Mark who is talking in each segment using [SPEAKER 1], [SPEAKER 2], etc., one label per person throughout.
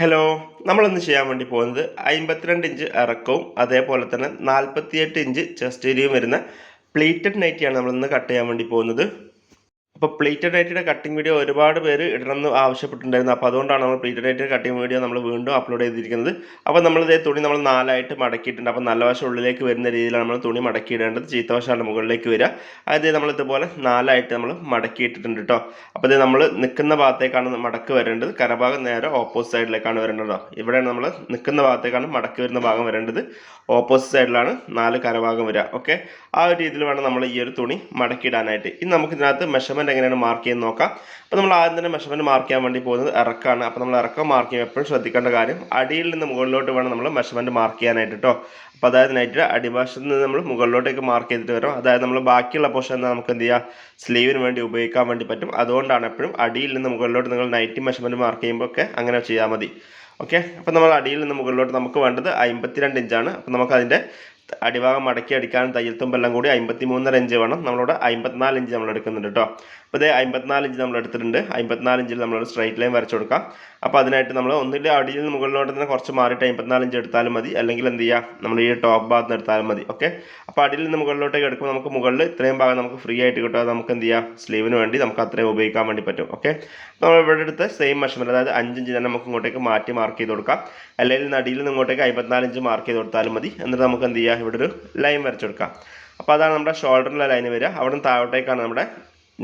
[SPEAKER 1] Hello നമ്മളിന്ന് ചെയ്യാൻ വേണ്ടി പോകുന്നത് അമ്പത്തിരണ്ട് ഇഞ്ച് ഇറക്കവും അതേപോലെ തന്നെ നാൽപ്പത്തിയെട്ട് ഇഞ്ച് ചെസ്റ്റ് ഏരിയയും വരുന്ന പ്ലീറ്റഡ് നൈറ്റിയാണ് നമ്മളിന്ന് കട്ട് ചെയ്യാൻ വേണ്ടി പോകുന്നത്. അപ്പോൾ പ്ലേറ്റഡ് നൈറ്റിയുടെ കട്ടിംഗ് വീഡിയോ ഒരുപാട് പേര് ഇടണമെന്ന് ആവശ്യപ്പെട്ടിട്ടുണ്ടായിരുന്നു. അപ്പോൾ അതുകൊണ്ടാണ് നമ്മൾ പ്ലേറ്റഡ് നൈറ്റിയുടെ കട്ടിംഗ് വീഡിയോ നമ്മൾ വീണ്ടും അപ്ലോഡ് ചെയ്തിരിക്കുന്നത്. അപ്പോൾ നമ്മൾ ഇതേ തുണി നമ്മൾ നാലായിട്ട് മടക്കിയിട്ടുണ്ട്. അപ്പോൾ നല്ല വശം ഉള്ളിലേക്ക് വരുന്ന രീതിയിലാണ് നമ്മൾ തുണി മടക്കിയിടേണ്ടത്. ചീത്ത വശമാണ് മുകളിലേക്ക് വരിക. അത് നമ്മൾ ഇതുപോലെ നാലായിട്ട് നമ്മൾ മടക്കിയിട്ടിട്ടുണ്ട് കേട്ടോ അപ്പോൾ ഇത് നമ്മൾ നിൽക്കുന്ന ഭാഗത്തേക്കാണ് മടക്ക് വരേണ്ടത്. കരഭാഗം നേരെ ഓപ്പോസിറ്റ് സൈഡിലേക്കാണ് വരേണ്ടത് ഇവിടെയാണ് നമ്മൾ നിൽക്കുന്ന ഭാഗത്തേക്കാണ് മടക്ക് വരുന്ന ഭാഗം വരേണ്ടത്. ഓപ്പോസിറ്റ് സൈഡിലാണ് നാല് കരഭാഗം വരിക. ഓക്കെ ആ ഒരു രീതിയിൽ വേണം നമ്മൾ ഈ ഒരു തുണി മടക്കിയിടാനായിട്ട്. ഇനി നമുക്ക് ഇതിനകത്ത് മെഷർമെന്റ് എങ്ങനെയാണ് മാർക്ക് ചെയ്യുന്നത് നോക്കാം. അപ്പോൾ നമ്മൾ ആദ്യം തന്നെ മെഷർമെന്റ് മാർക്ക് ചെയ്യാൻ വേണ്ടി പോകുന്നത് ഇറക്കാണ്. അപ്പോൾ നമ്മൾ ഇറക്കം മാർക്ക് ചെയ്യുമ്പോൾ എപ്പോഴും ശ്രദ്ധിക്കേണ്ട കാര്യം അടിയിൽ നിന്ന് മുകളിലോട്ട് വേണം നമ്മൾ മെഷർമെന്റ് മാർക്ക് ചെയ്യാനായിട്ട് കേട്ടോ അപ്പോൾ അതായത് നൈറ്റ് അടിവശത്ത് നിന്ന് നമ്മൾ മുകളിലോട്ടേക്ക് മാർക്ക് ചെയ്തിട്ട് വരും അതായത് നമ്മൾ ബാക്കിയുള്ള പോർഷൻ നമുക്ക് എന്ത് ചെയ്യുക സ്ലീവിന് വേണ്ടി ഉപയോഗിക്കാൻ വേണ്ടി പറ്റും. അതുകൊണ്ടാണ് എപ്പോഴും അടിയിൽ നിന്ന് മുകളിലോട്ട് നിങ്ങൾ നൈറ്റി മെഷർമെന്റ് മാർക്ക് ചെയ്യുമ്പോൾ ഒക്കെ അങ്ങനെ ചെയ്താൽ മതി. ഓക്കെ അപ്പോൾ നമ്മൾ അടിയിൽ നിന്ന് മുകളിലോട്ട് നമുക്ക് വേണ്ടത് അമ്പത്തിരണ്ട് ഇഞ്ചാണ് അപ്പോൾ നമുക്ക് അതിന്റെ അടിഭാഗം മടക്കി അടിക്കാനും തയ്യൽ തുമ്പെല്ലാം കൂടി അമ്പത്തി മൂന്നര ഇഞ്ച് വേണം. നമ്മളോട് അമ്പത്തിനാല് ഇഞ്ച് നമ്മൾ എടുക്കുന്നുണ്ട് കേട്ടോ അപ്പോൾ ഇത് അമ്പത്തിനാല് ഇഞ്ച് നമ്മൾ എടുത്തിട്ടുണ്ട്. അമ്പത്തിനാല് ഇഞ്ചിൽ നമ്മൾ സ്ട്രൈറ്റ് ലൈൻ വരച്ചു കൊടുക്കാം. അപ്പോൾ അതിനായിട്ട് നമ്മൾ ഒന്നിന്റെ അടിയിൽ മുകളിലോട്ട് തന്നെ കുറച്ച് മാറിയിട്ട് അമ്പത്തിനാല് ഇഞ്ച് എടുത്താലും മതി. അല്ലെങ്കിൽ എന്ത് ചെയ്യുക നമ്മൾ ഈ ടോപ്പ് ഭാഗത്ത് എടുത്താലും മതി. ഓക്കെ അപ്പോൾ അടിയിൽ നിന്ന് മുകളിലോട്ടേക്ക് എടുക്കുമ്പോൾ നമുക്ക് മുകളിൽ ഇത്രയും ഭാഗം നമുക്ക് ഫ്രീ ആയിട്ട് കിട്ടും. അത് നമുക്ക് എന്ത് ചെയ്യാം? സ്ലീവിന് വേണ്ടി നമുക്ക് അത്രയും ഉപയോഗിക്കാൻ വേണ്ടി പറ്റും. ഓക്കെ നമ്മൾ ഇവിടെ എടുത്ത് സെയിം മെഷർമെന്റ് അതായത് അഞ്ച് ഇഞ്ച് തന്നെ നമുക്ക് ഇങ്ങോട്ടേക്ക് മാറ്റി മാർക്ക് ചെയ്ത് കൊടുക്കാം. അല്ലെങ്കിൽ അടിയിൽ നിന്ന് ഇങ്ങോട്ടേക്ക് അമ്പത്തിനാല് ഇഞ്ച് മാർക്ക് ചെയ്ത് കൊടുത്താലും മതി. എന്നിട്ട് നമുക്ക് എന്ത് ചെയ്യാം? ഇവിടെ ഒരു ലൈൻ വരച്ചു കൊടുക്കാം. അപ്പോൾ അതാണ് നമ്മുടെ ഷോൾഡറിലെ ലൈൻ വരിക. അവിടെ നിന്ന് താഴോട്ടേക്കാണ് നമ്മുടെ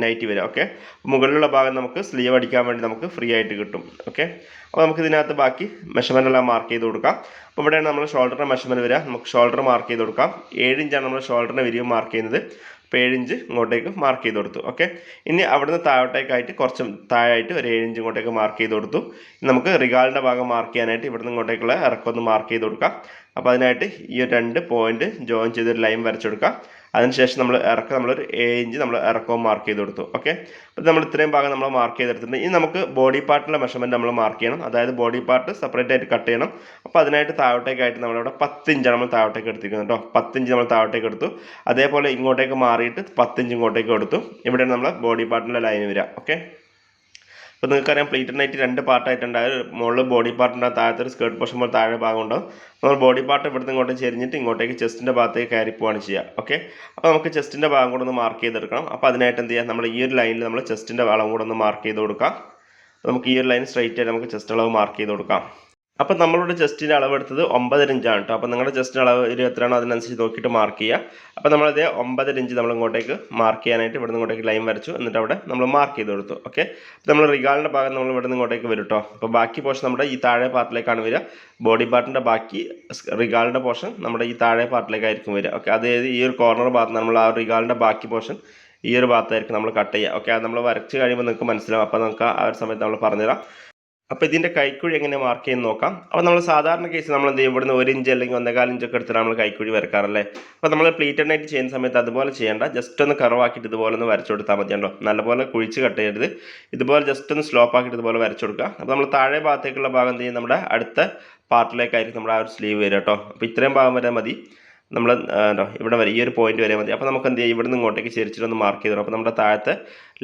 [SPEAKER 1] നൈറ്റ് വരെ ഓക്കെ മുകളിലുള്ള ഭാഗം നമുക്ക് സ്ലീവ് അടിക്കാൻ വേണ്ടി നമുക്ക് ഫ്രീ ആയിട്ട് കിട്ടും ഓക്കെ അപ്പോൾ നമുക്ക് ഇതിനകത്ത് ബാക്കി മെഷർമെന്റ് എല്ലാം മാർക്ക് ചെയ്ത് കൊടുക്കാം. അപ്പോൾ ഇവിടെയാണ് നമ്മൾ ഷോൾഡറിന്റെ മെഷർമെന്റ് വരിക. നമുക്ക് ഷോൾഡർ മാർക്ക് ചെയ്ത് കൊടുക്കാം. ഏഴ് ഇഞ്ചാണ് നമ്മൾ ഷോൾഡറിന്റെ വിരിവ് മാർക്ക് ചെയ്യുന്നത്. അപ്പോൾ ഏഴിഞ്ച് ഇങ്ങോട്ടേക്ക് മാർക്ക് ചെയ്ത് കൊടുത്തു ഓക്കെ ഇനി അവിടുന്ന് താഴോട്ടേക്കായിട്ട് കുറച്ച് താഴായിട്ട് ഒരു ഏഴിഞ്ച് ഇങ്ങോട്ടേക്ക് മാർക്ക് ചെയ്ത് കൊടുത്തു. നമുക്ക് റിഗാളിന്റെ ഭാഗം മാർക്ക് ചെയ്യാനായിട്ട് ഇവിടുന്ന് ഇങ്ങോട്ടേക്കുള്ള ഇറക്കം ഒന്ന് മാർക്ക് ചെയ്ത് കൊടുക്കാം. അപ്പോൾ അതിനായിട്ട് ഈ രണ്ട് പോയിന്റ് ജോയിൻ ചെയ്തൊരു ലൈൻ വരച്ചു കൊടുക്കാം. അതിനുശേഷം നമ്മൾ ഇറക്കം നമ്മളൊരു ഏഴ് ഇഞ്ച് നമ്മൾ ഇറക്കവും മാർക്ക് ചെയ്ത് കൊടുത്തു ഓക്കെ അപ്പോൾ നമ്മൾ ഇത്രയും ഭാഗം നമ്മൾ മാർക്ക് ചെയ്തെടുത്തിട്ടുണ്ട്. ഇനി നമുക്ക് ബോഡി പാർട്ടിലെ മെഷർമെന്റ് നമ്മൾ മാർക്ക് ചെയ്യണം. അതായത് ബോഡി പാർട്ട് സെപ്പറേറ്റ് ആയിട്ട് കട്ട് ചെയ്യണം. അപ്പോൾ അതിനായിട്ട് താഴോട്ടേക്കായിട്ട് നമ്മളിവിടെ പത്ത് ഇഞ്ചാണ് നമ്മൾ താഴോട്ടേക്ക് എടുത്തിരിക്കുന്നത് കേട്ടോ. പത്ത് ഇഞ്ച് നമ്മൾ താഴോട്ടേക്ക് എടുത്തു. അതേപോലെ ഇങ്ങോട്ടേക്ക് മാറിയിട്ട് പത്ത് ഇഞ്ച് ഇങ്ങോട്ടേക്ക് എടുത്തു ഇവിടെയാണ് നമ്മൾ ബോഡി പാർട്ടിന്റെ ലൈൻ വരിക ഓക്കെ അപ്പോൾ നിങ്ങൾക്കറിയാം പ്ലീറ്റഡ് നൈറ്റ് രണ്ട് പാർട്ടായിട്ടുണ്ടാകും മുകളിൽ ബോഡി പാർട്ടിന്റെ താഴത്തെ ഒരു സ്കേർട്ട് പോർഷൻ പോലെ താഴെ ഭാഗം ഉണ്ടാവും നമ്മൾ ബോഡി പാർട്ട് ഇവിടുന്ന് ഇങ്ങോട്ട് ചെരിഞ്ഞിട്ട് ഇങ്ങോട്ടേക്ക് ചെസ്റ്റിന്റെ ഭാഗത്തേക്ക് കയറി പോവാണ് ചെയ്യുക ഓക്കെ? അപ്പോൾ നമുക്ക് ചെസ്റ്റിന്റെ ഭാഗം കൂടെ ഒന്ന് മാർക്ക് ചെയ്തെടുക്കണം. അപ്പോൾ അതിനായിട്ട് എന്ത് ചെയ്യാം? നമ്മൾ ഈ ഒരു ലൈനിൽ നമ്മൾ ചെസ്റ്റിന്റെ അളവും കൂടെ ഒന്ന് മാർക്ക് ചെയ്ത് കൊടുക്കാം. നമുക്ക് ഈ ഒരു ലൈൻ സ്ട്രൈറ്റ് ആയിട്ട് നമുക്ക് ചെസ്റ്റ് അളവ് മാർക്ക് ചെയ്ത് കൊടുക്കാം. അപ്പോൾ നമ്മളുടെ അളവ് എടുത്തത് ഒമ്പതര ഇഞ്ചാണ് കേട്ടോ അപ്പോൾ നിങ്ങളുടെ ചെസ്റ്റിന്റെ അളവ് എത്രയാണോ അതിനനുസരിച്ച് നോക്കിയിട്ട് മാർക്ക് ചെയ്യുക. അപ്പോൾ നമ്മളത് ഒമ്പതര ഇഞ്ച് നമ്മൾ ഇങ്ങോട്ടേക്ക് മാർക്ക് ചെയ്യാനായിട്ട് ഇവിടെ ഇങ്ങോട്ടേക്ക് ലൈൻ വരച്ചു. എന്നിട്ട് അവിടെ നമ്മൾ മാർക്ക് ചെയ്ത് കൊടുത്തു. ഓക്കെ നമ്മൾ റിഗാളിന്റെ ഭാഗം നമ്മൾ ഇവിടെ ഇങ്ങോട്ടേക്ക് വരും കേട്ടോ അപ്പോൾ ബാക്കി പോർഷൻ നമ്മുടെ ഈ താഴെ പാർട്ടിലേക്കാണ് വരിക. ബോഡി പാർട്ടിന്റെ ബാക്കി റിഗാളിന്റെ പോർഷൻ നമ്മുടെ ഈ താഴെ പാർട്ടിലേക്കായിരിക്കും വരിക. ഓക്കെ അതായത് ഈ ഒരു കോർണർ ഭാഗത്ത് നമ്മൾ ആ റിഗാളിന്റെ ബാക്കി പോർഷൻ ഈ ഒരു ഭാഗത്തായിരിക്കും നമ്മൾ കട്ട് ചെയ്യുക. ഓക്കെ അത് നമ്മൾ വരച്ച് കഴിയുമ്പോൾ നിങ്ങൾക്ക് മനസ്സിലാവും. അപ്പോൾ നമുക്ക് ആ ഒരു സമയത്ത് നമ്മൾ പറഞ്ഞുതരാം. അപ്പോൾ ഇതിന്റെ കൈക്കുഴി എങ്ങനെ മാർക്ക് ചെയ്യുന്ന നോക്കാം. അപ്പോൾ നമ്മൾ സാധാരണ കേസ് നമ്മൾ എന്ത് ചെയ്യും? ഇവിടുന്ന് ഒരു ഇഞ്ച് അല്ലെങ്കിൽ ഒന്നേകാൽ ഇഞ്ചൊക്കെ എടുത്തിട്ട് നമ്മൾ കൈക്കുഴി വരക്കാറല്ലേ? അപ്പോൾ നമ്മൾ പ്ലീറ്റഡ് നൈറ്റ് ചെയ്യുന്ന സമയത്ത് അതുപോലെ ചെയ്യേണ്ട. ജസ്റ്റ് ഒന്ന് കറവാക്കിയിട്ട് ഇതുപോലെ ഒന്ന് വരച്ചു കൊടുത്താൽ മതിയല്ലോ നല്ലപോലെ കുഴിച്ച് കട്ട് ചെയ്യരുത്. ഇതുപോലെ ജസ്റ്റ് ഒന്ന് സ്ലോപ്പ് ആക്കിയിട്ട് ഇതുപോലെ വരച്ചു കൊടുക്കുക. അപ്പോൾ നമ്മൾ താഴെ ഭാഗത്തേക്കുള്ള ഭാഗം എന്ത് ചെയ്യും? നമ്മുടെ അടുത്ത പാർട്ടിലേക്കായിരിക്കും നമ്മുടെ ആ ഒരു സ്ലീവ് വരിക കേട്ടോ. അപ്പോൾ ഇത്രയും ഭാഗം വരെ മതി. നമ്മൾ ഇവിടെ വരെ ഈ ഒരു പോയിന്റ് വരെ മതി. അപ്പോൾ നമുക്ക് എന്ത് ചെയ്യാം? ഇവിടെ നിന്ന് ഇങ്ങോട്ടേക്ക് ചെരിച്ചിട്ട് ഒന്ന് മാർക്ക് ചെയ്തു അപ്പോൾ നമ്മുടെ താഴത്തെ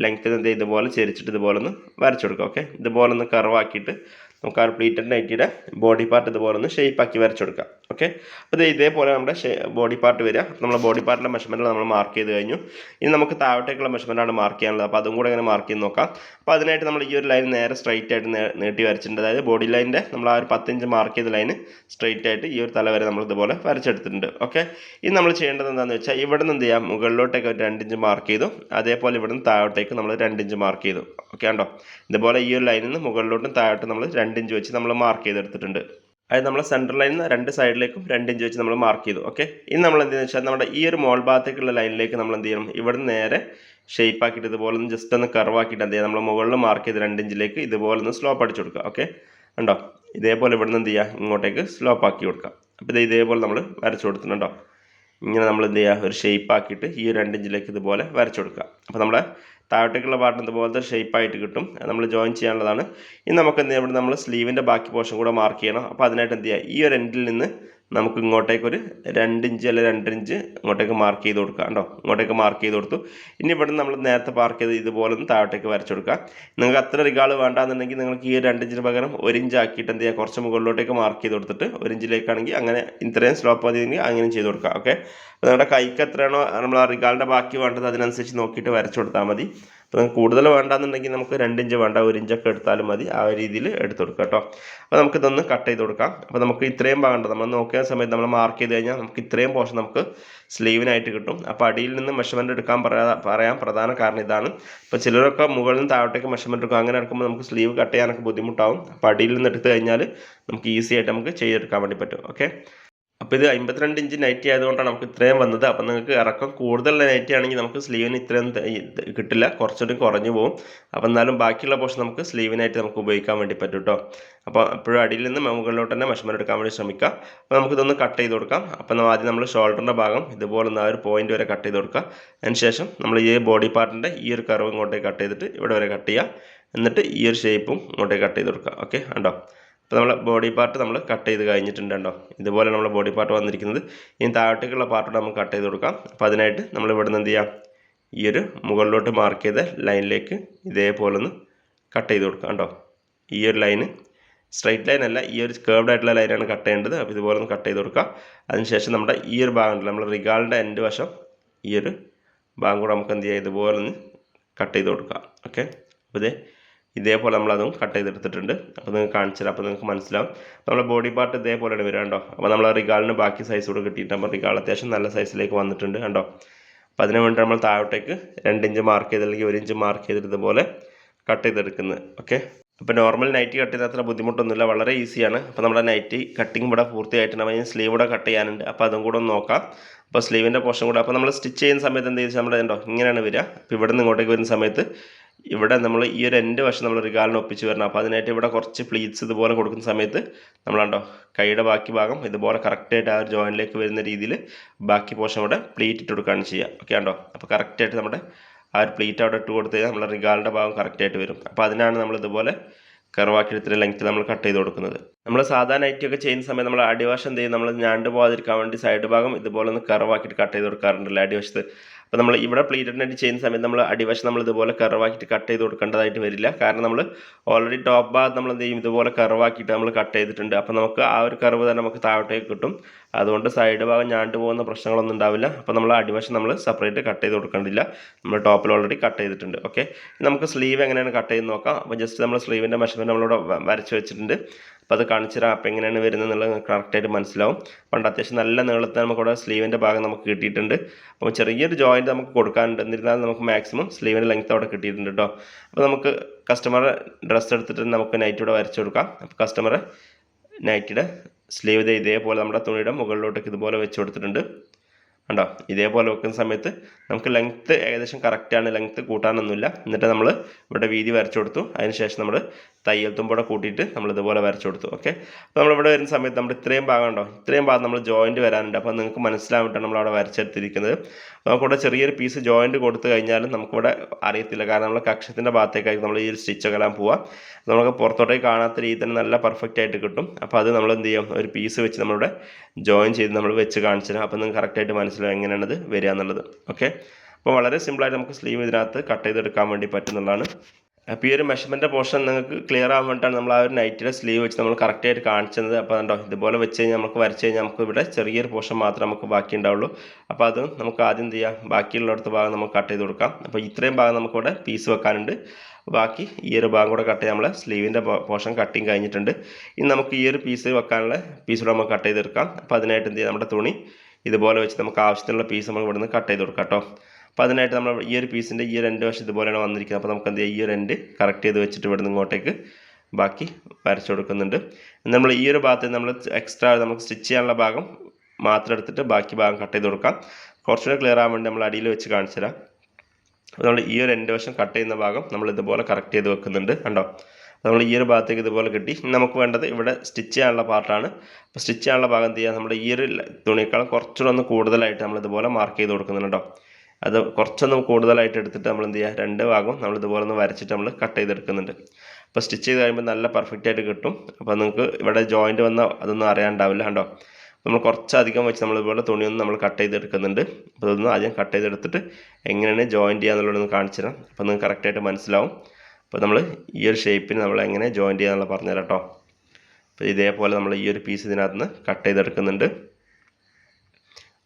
[SPEAKER 1] ലെങ്ത്തിൽ എന്ത് ഇതുപോലെ ചെരിച്ചിട്ട് ഇതുപോലെ ഒന്ന് വരച്ചു കൊടുക്കുക ഓക്കെ ഇതുപോലെ ഒന്ന് കർവാക്കിയിട്ട് നമുക്ക് ആ പ്ലീറ്റഡ് നൈറ്റിയുടെ ബോഡി പാർട്ട് ഇതുപോലെ ഒന്ന് ഷേപ്പ് ആക്കി വരച്ചു കൊടുക്കാം. ഓക്കെ അപ്പോൾ ഇത് ഇതേപോലെ നമ്മുടെ ബോഡി പാർട്ട് വരിക. നമ്മുടെ ബോഡി പാർട്ടിന്റെ മെഷർമെന്റ് നമ്മൾ മാർക്ക് ചെയ്ത് കഴിഞ്ഞു. ഇനി നമുക്ക് താഴോട്ടേക്കുള്ള മെഷർമെന്റാണ് മാർക്ക് ചെയ്യാനുള്ളത്. അപ്പോൾ അതും കൂടെ ഇങ്ങനെ മാർക്ക് ചെയ്ത് നോക്കാം. അപ്പോൾ അതിനായിട്ട് നമ്മൾ ഈ ഒരു ലൈൻ നേരെ സ്ട്രൈറ്റ് ആയിട്ട് നീട്ടി വരച്ചിട്ടുണ്ട്. അതായത് ബോഡി ലൈനിന്റെ നമ്മൾ ആ ഒരു പത്തിഞ്ച് മാർക്ക് ചെയ്ത ലൈന് സ്ട്രൈറ്റ് ആയിട്ട് ഈ ഒരു തല വരെ നമ്മൾ ഇതുപോലെ വരച്ചെടുത്തിട്ടുണ്ട്. ഓക്കെ ഇനി നമ്മൾ ചെയ്യേണ്ടത് എന്താണെന്ന് വെച്ചാൽ ഇവിടെ നിന്ന് എന്ത് ചെയ്യാം? മുകളിലോട്ടേക്ക് ഒരു രണ്ടിഞ്ച് മാർക്ക് ചെയ്തു. അതേപോലെ ഇവിടെ നിന്ന് താഴോട്ടേക്ക് നമ്മൾ രണ്ടിഞ്ച് മാർക്ക് ചെയ്തു. ഓക്കെ ആണ്ടോ ഇതുപോലെ ഈ ഒരു ലൈനിൽ നിന്ന് മുകളിലോട്ടും താഴോട്ടും നമ്മൾ രണ്ടിഞ്ച് വെച്ച് നമ്മൾ മാർക്ക് ചെയ്തെടുത്തിട്ടുണ്ട്. അതായത് നമ്മൾ സെൻട്രൽ ലൈനിൽ നിന്ന് രണ്ട് സൈഡിലേക്കും രണ്ട് ഇഞ്ച് വെച്ച് നമ്മൾ മാർക്ക് ചെയ്തു ഓക്കെ ഇനി നമ്മൾ എന്തെന്ന് വെച്ചാൽ നമ്മുടെ ഈ ഒരു മോൾ ഭാഗത്തേക്കുള്ള ലൈനിലേക്ക് നമ്മൾ എന്ത് ചെയ്യണം? ഇവിടെ നേരെ ഷേപ്പ് ആക്കിയിട്ട് ഇതുപോലെ ഒന്ന് ജസ്റ്റ് ഒന്ന് കർവ് ആക്കിയിട്ട് എന്ത് ചെയ്യുക നമ്മൾ മുകളിൽ മാർക്ക് ചെയ്ത് രണ്ട് ഇഞ്ചിലേക്ക് ഇതുപോലെ ഒന്ന് സ്ലോപ്പ് അടിച്ചു കൊടുക്കുക ഓക്കെ ഉണ്ടോ ഇതേപോലെ ഇവിടെ നിന്ന് എന്ത് ചെയ്യുക? ഇങ്ങോട്ടേക്ക് സ്ലോപ്പ് ആക്കി കൊടുക്കുക. അപ്പോൾ ഇത് ഇതേപോലെ നമ്മൾ വരച്ചു കൊടുത്തിട്ടുണ്ടോ ഇങ്ങനെ നമ്മൾ എന്ത് ചെയ്യുക? ഒരു ഷേപ്പ് ആക്കിയിട്ട് ഈ രണ്ട് ഇഞ്ചിലേക്ക് ഇതുപോലെ വരച്ചു കൊടുക്കുക. അപ്പോൾ നമ്മുടെ താഴോട്ടേക്കുള്ള പാർട്ട് ഇതുപോലത്തെ ഷേപ്പായിട്ട് കിട്ടും. നമ്മൾ ജോയിൻ ചെയ്യാനുള്ളതാണ്. ഇനി നമുക്ക് എന്ത് ഇവിടെ നമ്മൾ സ്ലീവിന്റെ ബാക്കി പോർഷൻ കൂടെ മാർക്ക് ചെയ്യണം. അപ്പോൾ അതിനായിട്ട് എന്ത് ചെയ്യുക? ഈ ഒരു എൻഡിൽ നിന്ന് നമുക്ക് ഇങ്ങോട്ടേക്ക് ഒരു രണ്ട് ഇഞ്ച് അല്ലെങ്കിൽ രണ്ടര ഇഞ്ച് ഇങ്ങോട്ടേക്ക് മാർക്ക് ചെയ്ത് കൊടുക്കുക കേട്ടോ. ഇങ്ങോട്ടേക്ക് മാർക്ക് ചെയ്ത് കൊടുത്തു. ഇനി ഇവിടെ നമ്മൾ നേരത്തെ മാർക്ക് ചെയ്ത് ഇതുപോലെ ഒന്ന് താഴോട്ടേക്ക് വരച്ചു കൊടുക്കുക നിങ്ങൾക്ക് അത്ര റിഗാൾ വേണ്ടാന്നുണ്ടെങ്കിൽ നിങ്ങൾക്ക് ഈ രണ്ട് ഇഞ്ചിന് പകരം ഒരു ഇഞ്ച് ആക്കിയിട്ട് എന്ത് ചെയ്യുക കുറച്ച് മുകളിലോട്ടേക്ക് മാർക്ക് ചെയ്ത് കൊടുത്തിട്ട് ഒരു ഇഞ്ചിലേക്കാണെങ്കിൽ അങ്ങനെ ഇത്രയും സ്ലോപ്പ് മതിയെങ്കിൽ അങ്ങനെ ചെയ്ത് കൊടുക്കുക ഓക്കെ അപ്പോൾ നിങ്ങളുടെ കൈക്ക് എത്രയാണോ നമ്മൾ ആ റിഗാളിന്റെ ബാക്കി വേണ്ടത് അതിനനുസരിച്ച് നോക്കിയിട്ട് വരച്ചു കൊടുത്താൽ മതി. അപ്പോൾ കൂടുതൽ വേണ്ടാന്നുണ്ടെങ്കിൽ നമുക്ക് രണ്ട് ഇഞ്ച് വേണ്ട ഒരു ഇഞ്ചൊക്കെ എടുത്താലും മതി. ആ രീതിയിൽ എടുത്തു കൊടുക്കുക കേട്ടോ. അപ്പോൾ നമുക്കിതൊന്ന് കട്ട് ചെയ്ത് കൊടുക്കാം. അപ്പോൾ നമുക്ക് ഇത്രയും വേണ്ട. നമ്മൾ നോക്കിയ സമയത്ത് നമ്മൾ മാർക്ക് ചെയ്ത് കഴിഞ്ഞാൽ നമുക്ക് ഇത്രയും പോർഷൻ നമുക്ക് സ്ലീവിനായിട്ട് കിട്ടും. അപ്പോൾ അടിയിൽ നിന്ന് മെഷർമെന്റ് എടുക്കാൻ പറയാ പറയാൻ പ്രധാന കാരണം ഇതാണ്. അപ്പോൾ ചിലരൊക്കെ മുകളിൽ നിന്ന് താഴോട്ടേക്ക് മെഷർമെന്റ് എടുക്കും. അങ്ങനെ എടുക്കുമ്പോൾ നമുക്ക് സ്ലീവ് കട്ട് ചെയ്യാനൊക്കെ ബുദ്ധിമുട്ടാവും. അപ്പോൾ അടിയിൽ നിന്ന് എടുത്ത് കഴിഞ്ഞാൽ നമുക്ക് ഈസി ആയിട്ട് നമുക്ക് ചെയ്തെടുക്കാൻ വേണ്ടി പറ്റും. ഓക്കെ അപ്പോൾ ഇത് അമ്പത്തിരണ്ട് ഇഞ്ച് നൈറ്റി ആയതുകൊണ്ടാണ് നമുക്ക് ഇത്രയും വന്നത്. അപ്പോൾ നിങ്ങൾക്ക് ഇറക്കം കൂടുതലുള്ള നൈറ്റി ആണെങ്കിൽ നമുക്ക് സ്ലീവിന് ഇത്രയും കിട്ടില്ല. കുറച്ചുകൂടി കുറഞ്ഞു പോകും അപ്പോൾ എന്നാലും ബാക്കിയുള്ള പോർഷൻ നമുക്ക് സ്ലീവിനായിട്ട് നമുക്ക് ഉപയോഗിക്കാൻ വേണ്ടി പറ്റും കേട്ടോ അപ്പോൾ എപ്പോഴും അടിയിൽ നിന്ന് മുകളിലോട്ട് തന്നെ മെഷർമെന്റ് എടുക്കാൻ വേണ്ടി ശ്രമിക്കാം അപ്പോൾ നമുക്കിതൊന്ന് കട്ട് ചെയ്ത് കൊടുക്കാം. അപ്പോൾ ആദ്യം നമ്മൾ ഷോൾഡറിന്റെ ഭാഗം ഇതുപോലെ ഒന്ന് ആ ഒരു പോയിന്റ് വരെ കട്ട് ചെയ്ത് കൊടുക്കുക. അതിനുശേഷം നമ്മൾ ഈ ബോഡി പാർട്ടിന്റെ ഈ ഒരു കർവ് ഇങ്ങോട്ടേക്ക് കട്ട് ചെയ്തിട്ട് ഇവിടെ വരെ കട്ട് ചെയ്യുക. എന്നിട്ട് ഈ ഒരു ഷേപ്പും ഇങ്ങോട്ടേക്ക് കട്ട് ചെയ്ത് കൊടുക്കുക. ഓക്കെ ഉണ്ടോ അപ്പോൾ നമ്മൾ ബോഡി പാർട്ട് നമ്മൾ കട്ട് ചെയ്ത് കഴിഞ്ഞിട്ടുണ്ട് ഇതുപോലെ നമ്മൾ ബോഡി പാർട്ട് വന്നിരിക്കുന്നത്. ഇനി താഴത്തേക്കുള്ള പാർട്ട് നമുക്ക് കട്ട് ചെയ്ത് കൊടുക്കാം. അപ്പോൾ അതിനായിട്ട് നമ്മൾ ഇവിടെ നിന്ന് എന്ത് ചെയ്യാം? ഈ ഒരു മുകളിലോട്ട് മാർക്ക് ചെയ്ത ലൈനിലേക്ക് ഇതേപോലെ ഒന്ന് കട്ട് ചെയ്ത് കൊടുക്കാം കേട്ടോ. ഈ ഒരു ലൈന് സ്ട്രൈറ്റ് ലൈൻ അല്ല ഈ ഒരു കേർവ്ഡ് ആയിട്ടുള്ള ലൈനാണ് കട്ട് ചെയ്യേണ്ടത്. അപ്പോൾ ഇതുപോലെ ഒന്ന് കട്ട് ചെയ്ത് കൊടുക്കുക അതിനുശേഷം നമ്മുടെ ഈ ഒരു ഭാഗം ഉണ്ട് നമ്മൾ റിഗാളിന്റെ എൻഡ് വശം ഈ ഒരു ഭാഗം കൂടെ നമുക്ക് എന്ത് ചെയ്യാം? ഇതുപോലെ ഒന്ന് കട്ട് ചെയ്ത് കൊടുക്കുക ഓക്കെ അപ്പോൾ ഇതേ ഇതേപോലെ നമ്മളതും കട്ട് ചെയ്തെടുത്തിട്ടുണ്ട്. അപ്പോൾ നിങ്ങൾക്ക് കാണിച്ചു തരാം അപ്പോൾ നിങ്ങൾക്ക് മനസ്സിലാവും. നമ്മുടെ ബോഡി പാർട്ട് ഇതേപോലെ വരിക കണ്ടോ? അപ്പോൾ നമ്മൾ റിഗാളിന് ബാക്കി സൈസ് കൂടെ കിട്ടിയിട്ട് നമ്മൾ റിഗാൾ അത്യാവശ്യം നല്ല സൈസിലേക്ക് വന്നിട്ടുണ്ട് കണ്ടോ? അപ്പോൾ അതിന് വേണ്ടി നമ്മൾ താഴോട്ടേക്ക് രണ്ട് ഇഞ്ച് മാർക്ക് ചെയ്ത് അല്ലെങ്കിൽ ഒരു ഇഞ്ച് മാർക്ക് ചെയ്തിട്ടതുപോലെ കട്ട് ചെയ്തെടുക്കുന്നത്. ഓക്കെ അപ്പോൾ നോർമൽ നൈറ്റി കട്ട് ചെയ്താൽ അത്ര ബുദ്ധിമുട്ടൊന്നുമില്ല. വളരെ ഈസിയാണ് അപ്പോൾ നമ്മുടെ നൈറ്റി കട്ടിങ് ഇവിടെ പൂർത്തിയായിട്ടുണ്ട്. അപ്പോൾ സ്ലീവ് കൂടെ കട്ട് ചെയ്യാനുണ്ട്. അപ്പോൾ അതും കൂടെ ഒന്ന് നോക്കാം. അപ്പോൾ സ്ലീവിന്റെ പോർഷൻ കൂടെ. അപ്പോൾ നമ്മൾ സ്റ്റിച്ച് ചെയ്യുന്ന സമയത്ത് എന്ത് ചെയ്യുന്നത് നമ്മുടെ ഉണ്ടോ ഇങ്ങനെയാണ് വരിക. അപ്പോൾ ഇവിടെ നിന്ന് ഇങ്ങോട്ടേക്ക് വരുന്ന സമയത്ത് ഇവിടെ നമ്മൾ ഈ ഒരു എന്റെ വശം നമ്മൾ റിഗാലിന് ഒപ്പിച്ച് വരണം. അപ്പോൾ അതിനായിട്ട് ഇവിടെ കുറച്ച് പ്ലീറ്റ്സ് ഇതുപോലെ കൊടുക്കുന്ന സമയത്ത് നമ്മളുണ്ടോ കൈയുടെ ബാക്കി ഭാഗം ഇതുപോലെ കറക്റ്റായിട്ട് ആ ഒരു ജോയിനിലേക്ക് വരുന്ന രീതിയിൽ ബാക്കി പോർഷൻ ഇവിടെ പ്ലീറ്റ് ഇട്ട് കൊടുക്കുകയാണ് ചെയ്യുക. ഓക്കെ ഉണ്ടോ അപ്പോൾ കറക്റ്റായിട്ട് നമ്മുടെ ആ ഒരു പ്ലീറ്റ് അവിടെ ഇട്ട് കൊടുത്ത് കഴിഞ്ഞാൽ നമ്മുടെ റിഗാലിന്റെ ഭാഗം കറക്റ്റായിട്ട് വരും. അപ്പോൾ അതിനാണ് നമ്മൾ ഇതുപോലെ കർവാക്കി ഇത്ര ലെങ്ത് നമ്മൾ കട്ട് ചെയ്ത് കൊടുക്കുന്നത്. നമ്മൾ സാധാരണ നൈറ്റി ഒക്കെ ചെയ്യുന്ന സമയത്ത് നമ്മൾ അടിവശം എന്ത് ചെയ്യും? നമ്മൾ ഞാണ്ട് പോകാതിരിക്കാൻ വേണ്ടി സൈഡ് ഭാഗം ഇതുപോലെ ഒന്ന് കർവാക്കിയിട്ട് കട്ട് ചെയ്ത് കൊടുക്കാറുണ്ടല്ലോ അടിവശത്ത്. അപ്പോൾ നമ്മൾ ഇവിടെ പ്ലേറ്റഡ് നെറ്റ് ചെയ്യുന്ന സമയത്ത് നമ്മൾ അടിവശം നമ്മൾ ഇതുപോലെ കറവാക്കിയിട്ട് കട്ട് ചെയ്ത് കൊടുക്കേണ്ടതായിട്ട് വരില്ല. കാരണം നമ്മൾ ഓൾറെഡി ടോപ്പ് ഭാഗത്ത് നമ്മൾ എന്ത് ചെയ്യും? ഇതുപോലെ കറവാക്കിയിട്ട് നമ്മൾ കട്ട് ചെയ്തിട്ടുണ്ട്. അപ്പോൾ നമുക്ക് ആ ഒരു കറവ് തന്നെ നമുക്ക് താഴോട്ടേക്ക് കിട്ടും. അതുകൊണ്ട് സൈഡ് ഭാഗം ഞാണ്ട് പോകുന്ന പ്രശ്നങ്ങളൊന്നും ഉണ്ടാവില്ല. അപ്പോൾ നമ്മൾ അടിവശം നമ്മൾ സെപ്പറേറ്റ് കട്ട് ചെയ്ത് കൊടുക്കേണ്ടില്ല നമ്മൾ ടോപ്പിൽ ഓൾറെഡി കട്ട് ചെയ്തിട്ടുണ്ട്. ഓക്കെ നമുക്ക് സ്ലീവ് എങ്ങനെയാണ് കട്ട് ചെയ്ത് നോക്കാം. അപ്പോൾ ജസ്റ്റ് നമ്മൾ സ്ലീവിന്റെ മെഷർമെന്റ് നമ്മളിവിടെ വരച്ച് വെച്ചിട്ടുണ്ട്. അപ്പോൾ അത് കാണിച്ചു തരാം. അപ്പോൾ എങ്ങനെയാണ് വരുന്നത് എന്നുള്ളത് കറക്റ്റായിട്ട് മനസ്സിലാവും. പണ്ട് അത്യാവശ്യം നല്ല നീളത്തിൽ നമുക്കിവിടെ സ്ലീവിന്റെ ഭാഗം നമുക്ക് കിട്ടിയിട്ടുണ്ട്. അപ്പോൾ ചെറിയൊരു ജോയിന്റ് നമുക്ക് കൊടുക്കാനുണ്ട്. എന്നിരുന്നാലും നമുക്ക് മാക്സിമം സ്ലീവിന്റെ ലെങ്ത് അവിടെ കിട്ടിയിട്ടുണ്ട് കേട്ടോ അപ്പോൾ നമുക്ക് കസ്റ്റമറെ ഡ്രസ്സ് എടുത്തിട്ട് നമുക്ക് നൈറ്റ് ഇവിടെ വരച്ച് കൊടുക്കാം. അപ്പോൾ കസ്റ്റമറെ നൈറ്റിയുടെ സ്ലീവ് ഇതേപോലെ നമ്മുടെ തുണിയുടെ മുകളിലോട്ടേക്ക് ഇതുപോലെ വെച്ച് കൊടുത്തിട്ടുണ്ട്. കണ്ടോ? ഇതേപോലെ വെക്കുന്ന സമയത്ത് നമുക്ക് ലെങ്ത്ത് ഏകദേശം കറക്റ്റാണ് ലെങ്ത്ത് കൂട്ടാനൊന്നുമില്ല. എന്നിട്ട് നമ്മൾ ഇവിടെ വീതി വരച്ചു കൊടുത്തു. അതിനുശേഷം നമ്മൾ തയ്യൽ തുമ്പോടെ കൂട്ടിയിട്ട് നമ്മൾ ഇതുപോലെ വരച്ചു കൊടുത്തു ഓക്കെ അപ്പോൾ നമ്മളിവിടെ വരുന്ന സമയത്ത് നമ്മൾ ഇത്രയും ഭാഗം ഉണ്ടോ? ഇത്രയും ഭാഗം നമ്മൾ ജോയിന്റ് വരാനുണ്ട്. അപ്പോൾ നിങ്ങൾക്ക് മനസ്സിലാവിട്ടാണ് നമ്മളവിടെ വരച്ചെടുത്തിരിക്കുന്നത് നമുക്കിവിടെ ചെറിയൊരു പീസ് ജോയിന്റ് കൊടുത്തു കഴിഞ്ഞാലും നമുക്കിവിടെ അറിയത്തില്ല. കാരണം നമ്മൾ കക്ഷത്തിന്റെ ഭാഗത്തേക്കായിരിക്കും നമ്മൾ ഈ ഒരു സ്റ്റിച്ചൊക്കെ എല്ലാം പോവാം നമുക്ക് പുറത്തോട്ടേക്ക് കാണാത്ത രീതിയിൽ തന്നെ നല്ല പെർഫെക്റ്റ് ആയിട്ട് കിട്ടും. അപ്പോൾ അത് നമ്മൾ എന്ത് ചെയ്യും? ഒരു പീസ് വെച്ച് നമ്മളിവിടെ ജോയിൻ ചെയ്ത് നമ്മൾ വെച്ച് കാണിച്ചു അപ്പോൾ നിങ്ങൾക്ക് കറക്റ്റായിട്ട് മനസ്സിലാവും എങ്ങനെയാണത് വരിക എന്നുള്ളത് ഓക്കെ അപ്പോൾ വളരെ സിമ്പിളായിട്ട് നമുക്ക് സ്ലീവ് ഇതിനകത്ത് കട്ട് ചെയ്തെടുക്കാൻ വേണ്ടി പറ്റുന്നതാണ്. അപ്പോൾ ഈ ഒരു മെഷർമെന്റ് പോർഷൻ നിങ്ങൾക്ക് ക്ലിയർ ആകാൻ വേണ്ടിയിട്ടാണ് നമ്മൾ ആ ഒരു നൈറ്റിയുടെ സ്ലീവ് വെച്ച് നമ്മൾ കറക്റ്റായിട്ട് കാണിച്ചത്. അപ്പോൾ കണ്ടോ ഇതുപോലെ വെച്ച് കഴിഞ്ഞാൽ നമുക്ക് വരച്ച് കഴിഞ്ഞാൽ നമുക്ക് ഇവിടെ ചെറിയൊരു പോർഷൻ മാത്രമേ നമുക്ക് ബാക്കി ഉണ്ടാവുള്ളൂ. അപ്പോൾ അത് നമുക്ക് ആദ്യം എന്ത് ചെയ്യാം? ബാക്കിയുള്ളിടത്ത് ഭാഗം നമുക്ക് കട്ട് ചെയ്ത് കൊടുക്കാം. അപ്പോൾ ഇത്രയും ഭാഗം നമുക്കിവിടെ പീസ് വെക്കാനുണ്ട്. ബാക്കി ഈ ഒരു ഭാഗം കൂടെ കട്ട് ചെയ്യാൻ നമ്മൾ സ്ലീവിന്റെ പോർഷൻ കട്ടിങ് കഴിഞ്ഞിട്ടുണ്ട്. ഇനി നമുക്ക് ഈ ഒരു പീസ് വെക്കാനുള്ള പീസ് കൂടെ നമുക്ക് കട്ട് ചെയ്തെടുക്കാം. അപ്പോൾ അതിനായിട്ട് എന്ത് ചെയ്യാം? നമ്മുടെ തുണി ഇതുപോലെ വെച്ച് നമുക്ക് ആവശ്യത്തിനുള്ള പീസ് നമ്മൾ ഇവിടുന്ന് കട്ട് ചെയ്ത് കൊടുക്കാം കേട്ടോ. അപ്പോൾ അതിനായിട്ട് നമ്മൾ ഈ ഒരു പീസിന്റെ ഈ രണ്ട് വശം ഇതുപോലെയാണ് വന്നിരിക്കുന്നത്. അപ്പോൾ നമുക്ക് എന്ത് ഈ ഒരു എൻഡ് കറക്റ്റ് ചെയ്ത് വെച്ചിട്ട് ഇവിടുന്ന് ഇങ്ങോട്ടേക്ക് ബാക്കി വരച്ചു കൊടുക്കുന്നുണ്ട്. നമ്മൾ ഈ ഒരു ഭാഗത്ത് നമ്മൾ എക്സ്ട്രാ നമുക്ക് സ്റ്റിച്ച് ചെയ്യാനുള്ള ഭാഗം മാത്രം എടുത്തിട്ട് ബാക്കി ഭാഗം കട്ട് ചെയ്ത് കൊടുക്കാം. കുറച്ചുകൂടെ ക്ലിയർ ആകാൻ വേണ്ടി നമ്മൾ അടിയിൽ വെച്ച് കാണിച്ചു തരാം. നമ്മൾ ഈ ഒരു രണ്ട് വശം കട്ട് ചെയ്യുന്ന ഭാഗം നമ്മൾ ഇതുപോലെ കറക്റ്റ് ചെയ്ത് വെക്കുന്നുണ്ട് കണ്ടോ? നമ്മൾ ഈ ഒരു ഭാഗത്തേക്ക് ഇതുപോലെ കിട്ടി. നമുക്ക് വേണ്ടത് ഇവിടെ സ്റ്റിച്ച് ചെയ്യാനുള്ള പാർട്ടാണ് അപ്പോൾ സ്റ്റിച്ച് ചെയ്യാനുള്ള ഭാഗം എന്ത് ചെയ്യുക നമ്മുടെ ഈ ഒരു തുണിയേക്കാളും കുറച്ചുകൂടെ ഒന്ന് കൂടുതലായിട്ട് നമ്മൾ ഇതുപോലെ മാർക്ക് ചെയ്ത് കൊടുക്കുന്നുണ്ട് അത് കുറച്ചൊന്നും കൂടുതലായിട്ട് എടുത്തിട്ട് നമ്മൾ എന്ത് ചെയ്യുക? രണ്ട് ഭാഗം നമ്മൾ ഇതുപോലെ ഒന്ന് വരച്ചിട്ട് നമ്മൾ കട്ട് ചെയ്തെടുക്കുന്നുണ്ട്. അപ്പോൾ സ്റ്റിച്ച് ചെയ്ത് കഴിയുമ്പോൾ നല്ല പെർഫെക്റ്റ് ആയിട്ട് കിട്ടും. അപ്പോൾ നിങ്ങൾക്ക് ഇവിടെ ജോയിന്റ് വന്ന അതൊന്നും അറിയാണ്ടാവില്ല കണ്ടോ? നമ്മൾ കുറച്ചധികം വെച്ച് നമ്മളിതുപോലെ തുണിയൊന്നും നമ്മൾ കട്ട് ചെയ്തെടുക്കുന്നുണ്ട്. അപ്പോൾ ഇതൊന്ന് ആദ്യം കട്ട് ചെയ്തെടുത്തിട്ട് എങ്ങനെയാണ് ജോയിന്റ് ചെയ്യാന്നുള്ളതൊന്ന് കാണിച്ചു തരാം. അപ്പോൾ നിങ്ങൾക്ക് കറക്റ്റായിട്ട് മനസ്സിലാവും. അപ്പോൾ നമ്മൾ ഈ ഒരു ഷേപ്പിന് നമ്മൾ എങ്ങനെ ജോയിന്റ് ചെയ്യുക പറഞ്ഞു പറഞ്ഞുതരാം കേട്ടോ. അപ്പോൾ ഇതേപോലെ നമ്മൾ ഈ ഒരു പീസ് ഇതിനകത്ത് നിന്ന് കട്ട് ചെയ്തെടുക്കുന്നുണ്ട്.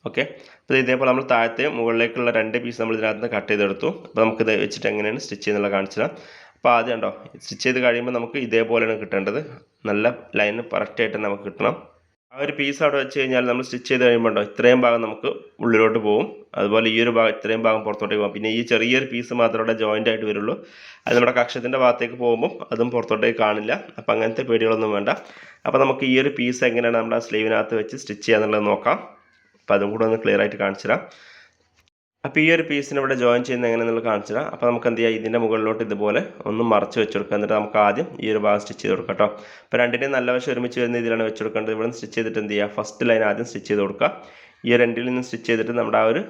[SPEAKER 1] ഓക്കെ അപ്പോൾ ഇതേപോലെ നമ്മൾ താഴത്തെ മുകളിലേക്കുള്ള രണ്ട് പീസ് നമ്മൾ ഇതിനകത്ത് നിന്ന് കട്ട് ചെയ്തെടുത്തു. അപ്പോൾ നമുക്കിത് വെച്ചിട്ട് എങ്ങനെയാണ് സ്റ്റിച്ച് ചെയ്യുന്നുള്ള കാണിച്ചു തരാം. അപ്പോൾ ആദ്യം ഉണ്ടോ സ്റ്റിച്ച് ചെയ്ത് കഴിയുമ്പോൾ നമുക്ക് ഇതേപോലെയാണ് കിട്ടേണ്ടത്. നല്ല ലൈന് കറക്റ്റായിട്ട് നമുക്ക് കിട്ടണം. ആ ഒരു പീസ് അവിടെ വെച്ച് കഴിഞ്ഞാൽ നമ്മൾ സ്റ്റിച്ച് ചെയ്ത് കഴിയുമ്പോൾ ഉണ്ടോ ഇത്രയും ഭാഗം നമുക്ക് ഉള്ളിലോട്ട് പോകും. അതുപോലെ ഈ ഒരു ഭാഗം ഇത്രയും ഭാഗം പുറത്തോട്ടേക്ക് പോകും. പിന്നെ ഈ ചെറിയൊരു പീസ് മാത്രമേ അവിടെ ജോയിന്റ് ആയിട്ട് വരുള്ളൂ. അത് നമ്മുടെ കക്ഷത്തിന്റെ ഭാഗത്തേക്ക് പോകുമ്പോൾ അതും പുറത്തോട്ടേക്ക് കാണില്ല. അപ്പോൾ അങ്ങനത്തെ പേടികളൊന്നും വേണ്ട. അപ്പോൾ നമുക്ക് ഈ ഒരു പീസ് എങ്ങനെയാണ് നമ്മുടെ സ്ലീവിനകത്ത് വെച്ച് സ്റ്റിച്ച് ചെയ്യാന്നുള്ളത് നോക്കാം. അപ്പോൾ അതും കൂടെ ഒന്ന് ക്ലിയർ ആയിട്ട് കാണിച്ചു തരാം അപ്പോൾ ഈ ഒരു പീസിന് ഇവിടെ ജോയിൻ ചെയ്യുന്നത് എങ്ങനെയെന്നുള്ളത് കാണിച്ചു തരാം അപ്പോൾ നമുക്ക് എന്ത് ചെയ്യാം? ഇതിന്റെ മുകളിലോട്ട് ഇതുപോലെ ഒന്ന് മറച്ച് വെച്ച് കൊടുക്കുക എന്നിട്ട് നമുക്ക് ആദ്യം ഈ ഒരു ഭാഗം സ്റ്റിച്ച് ചെയ്ത് കൊടുക്കാം കേട്ടോ. അപ്പോൾ രണ്ടിന്റെയും നല്ല വശം ഒരുമിച്ച് വരുന്ന ഇതിലാണ് വെച്ച് കൊടുക്കേണ്ടത് ഇവിടെ സ്റ്റിച്ച് ചെയ്തിട്ട് എന്ത് ചെയ്യുക ഫസ്റ്റ് ലൈൻ ആദ്യം സ്റ്റിച്ച് ചെയ്ത് കൊടുക്കുക ഈ രണ്ടിൽ നിന്ന് സ്റ്റിച്ച് ചെയ്തിട്ട് നമ്മുടെ ആ ഒരു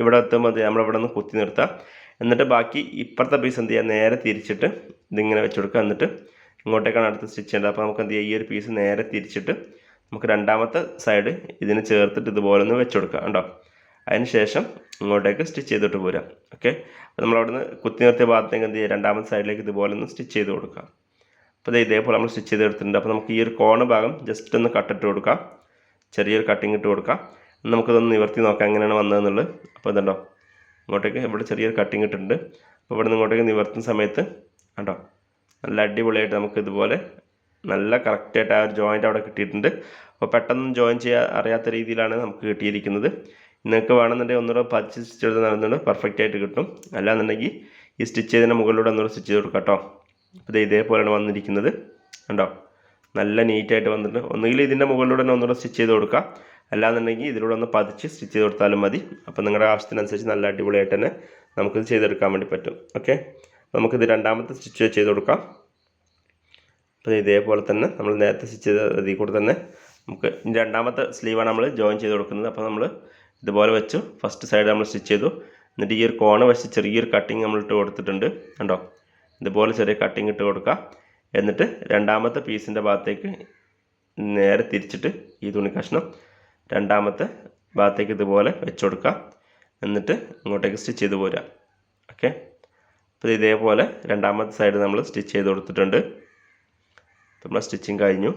[SPEAKER 1] ഇവിടെ എത്തുമ്പോൾ എന്ത് ഇവിടെ നിന്ന് കുത്തി നിർത്തുക. എന്നിട്ട് ബാക്കി ഇപ്പുറത്തെ പീസ് എന്ത് ചെയ്യുക നേരെ തിരിച്ചിട്ട് ഇതിങ്ങനെ വെച്ച് കൊടുക്കുക എന്നിട്ട് ഇങ്ങോട്ടേക്കാണ് അടുത്ത് സ്റ്റിച്ച് ചെയ്യേണ്ടത്. അപ്പോൾ നമുക്ക് എന്ത് ചെയ്യുക ഈ ഒരു പീസ് നേരെ തിരിച്ചിട്ട് നമുക്ക് രണ്ടാമത്തെ സൈഡ് ഇതിനെ ചേർത്തിട്ട് ഇതുപോലെ ഒന്ന് വെച്ച് കൊടുക്കുക കണ്ടോ? അതിന് ശേഷം ഇങ്ങോട്ടേക്ക് സ്റ്റിച്ച് ചെയ്തിട്ട് പോരാം. ഓക്കെ അപ്പോൾ നമ്മൾ അവിടുന്ന് കുത്തി നിർത്തിയ ഭാഗത്തേക്ക് എന്ത് ചെയ്യുക രണ്ടാമത്തെ സൈഡിലേക്ക് ഇതുപോലെ ഒന്ന് സ്റ്റിച്ച് ചെയ്ത് കൊടുക്കുക അപ്പോൾ ഇത് ഇതേപോലെ നമ്മൾ സ്റ്റിച്ച് ചെയ്ത് എടുത്തിട്ടുണ്ട്. അപ്പോൾ നമുക്ക് ഈ ഒരു കോണ ഭാഗം ജസ്റ്റ് ഒന്ന് കട്ടിട്ട് കൊടുക്കാം. ചെറിയൊരു കട്ടിങ് ഇട്ട് കൊടുക്കാം. നമുക്കിതൊന്ന് നിവർത്തി നോക്കാം എങ്ങനെയാണ് വന്നതെന്നുള്ളത്. അപ്പോൾ ഇതുണ്ടോ? ഇങ്ങോട്ടേക്ക് ഇവിടെ ചെറിയൊരു കട്ടിങ് ഇട്ടിട്ടുണ്ട്. അപ്പോൾ ഇവിടെ നിന്ന് ഇങ്ങോട്ടേക്ക് നിവർത്തുന്ന സമയത്ത് കണ്ടോ? നല്ല അടിപൊളിയായിട്ട് നമുക്ക് ഇതുപോലെ നല്ല കറക്റ്റായിട്ട് ആ ഒരു ജോയിന്റ് അവിടെ കിട്ടിയിട്ടുണ്ട്. അപ്പോൾ പെട്ടെന്ന് ജോയിൻ ചെയ്യാൻ അറിയാത്ത രീതിയിലാണ് നമുക്ക് കിട്ടിയിരിക്കുന്നത്. നിങ്ങൾക്ക് വേണമെന്നുണ്ടെങ്കിൽ ഒന്നുകൂടെ പച്ച സ്റ്റിച്ച് ചെയ്ത് നടന്നുകൊണ്ട് പെർഫെക്റ്റ് ആയിട്ട് കിട്ടും. അല്ലാന്നുണ്ടെങ്കിൽ ഈ സ്റ്റിച്ച് ചെയ്തതിന് മുകളിലൂടെ ഒന്നുകൂടെ സ്റ്റിച്ച് ചെയ്ത് കൊടുക്കാം കേട്ടോ. അപ്പോൾ ഇത് ഇതേപോലെയാണ് വന്നിരിക്കുന്നത്. കണ്ടോ? നല്ല നീറ്റായിട്ട് വന്നിട്ട് ഒന്നുകിൽ ഇതിന്റെ മുകളിലൂടെ തന്നെ ഒന്നുകൂടെ സ്റ്റിച്ച് ചെയ്ത് കൊടുക്കുക അല്ലാന്നുണ്ടെങ്കിൽ ഇതിലൂടെ ഒന്ന് പതിച്ച് സ്റ്റിച്ച് ചെയ്ത് കൊടുത്താലും മതി. അപ്പോൾ നിങ്ങളുടെ ആവശ്യത്തിനനുസരിച്ച് നല്ല അടിപൊളിയായിട്ട് തന്നെ നമുക്കിത് ചെയ്തെടുക്കാൻ വേണ്ടി പറ്റും. ഓക്കെ? നമുക്കിത് രണ്ടാമത്തെ സ്റ്റിച്ച് ചെയ്ത് കൊടുക്കാം. അപ്പോൾ ഇതേപോലെ തന്നെ നമ്മൾ നേരത്തെ സ്റ്റിച്ച് ചെയ്ത ഇതിൽ കൂടെ തന്നെ നമുക്ക് രണ്ടാമത്തെ സ്ലീവാണ് നമ്മൾ ജോയിൻ ചെയ്ത് കൊടുക്കുന്നത്. അപ്പോൾ നമ്മൾ ഇതുപോലെ വെച്ചു. ഫസ്റ്റ് സൈഡ് നമ്മൾ സ്റ്റിച്ച് ചെയ്തു. എന്നിട്ട് ഈ ഒരു കോണ വെച്ച് ചെറിയൊരു കട്ടിങ് നമ്മൾ ഇട്ട് കൊടുത്തിട്ടുണ്ട്. കണ്ടോ? ഇതുപോലെ ചെറിയ കട്ടിങ് ഇട്ട് കൊടുക്കുക. എന്നിട്ട് രണ്ടാമത്തെ പീസിന്റെ ഭാഗത്തേക്ക് നേരെ തിരിച്ചിട്ട് ഈ തുണി കഷ്ണം രണ്ടാമത്തെ ഭാഗത്തേക്ക് ഇതുപോലെ വെച്ച് കൊടുക്കുക. എന്നിട്ട് ഇങ്ങോട്ടേക്ക് സ്റ്റിച്ച് ചെയ്ത് പോരുക. ഓക്കെ? അപ്പോൾ ഇതേപോലെ രണ്ടാമത്തെ സൈഡ് നമ്മൾ സ്റ്റിച്ച് ചെയ്ത് കൊടുത്തിട്ടുണ്ട്. നമ്മൾ സ്റ്റിച്ചിങ് കഴിഞ്ഞു.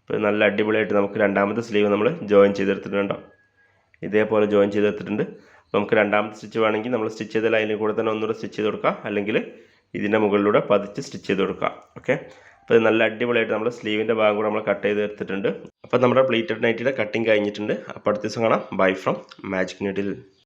[SPEAKER 1] ഇപ്പോൾ നല്ല അടിപൊളിയായിട്ട് നമുക്ക് രണ്ടാമത്തെ സ്ലീവ് നമ്മൾ ജോയിൻ ചെയ്തെടുത്തിട്ടുണ്ടോ? ഇതേപോലെ ജോയിൻ ചെയ്തെടുത്തിട്ടുണ്ട്. അപ്പോൾ നമുക്ക് രണ്ടാമത്തെ സ്റ്റിച്ച് വേണമെങ്കിൽ നമ്മൾ സ്റ്റിച്ച് ചെയ്ത ലൈനിൽ കൂടെ തന്നെ ഒന്നുകൂടെ സ്റ്റിച്ച് ചെയ്ത് കൊടുക്കുക അല്ലെങ്കിൽ ഇതിന്റെ മുകളിലൂടെ പതിച്ച് സ്റ്റിച്ച് ചെയ്ത് കൊടുക്കുക ഓക്കെ അപ്പോൾ നല്ല അടിപൊളിയായിട്ട് നമ്മൾ സ്ലീവിന്റെ ഭാഗം കൂടെ നമ്മൾ കട്ട് ചെയ്ത് എടുത്തിട്ടുണ്ട് അപ്പോൾ നമ്മുടെ പ്ലീറ്റഡ് നൈറ്റിയുടെ കട്ടിങ് കഴിഞ്ഞിട്ടുണ്ട്. അപ്പോൾ അടുത്ത ദിവസം കാണാം. Bye from magic needle